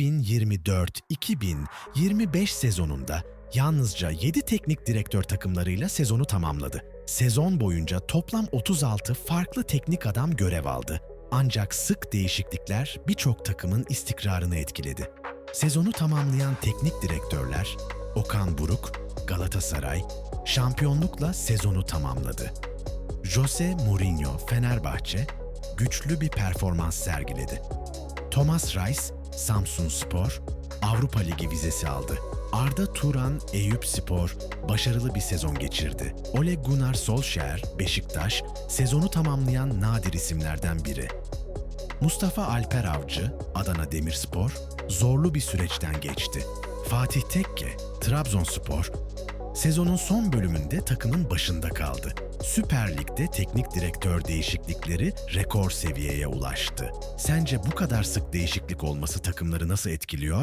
2024-2025 sezonunda yalnızca 7 teknik direktör takımlarıyla sezonu tamamladı. Sezon boyunca toplam 36 farklı teknik adam görev aldı. Ancak sık değişiklikler birçok takımın istikrarını etkiledi. Sezonu tamamlayan teknik direktörler Okan Buruk, Galatasaray, şampiyonlukla sezonu tamamladı. Jose Mourinho Fenerbahçe güçlü bir performans sergiledi. Thomas Reis Samsun Spor Avrupa Ligi vizesi aldı. Arda Turan Eyüp Spor başarılı bir sezon geçirdi. Ole Gunnar Solskjaer Beşiktaş sezonu tamamlayan nadir isimlerden biri. Mustafa Alper Avcı, Adana Demirspor, zorlu bir süreçten geçti. Fatih Tekke, Trabzonspor, sezonun son bölümünde takımın başında kaldı. Süper Lig'de teknik direktör değişiklikleri rekor seviyeye ulaştı. Sence bu kadar sık değişiklik olması takımları nasıl etkiliyor?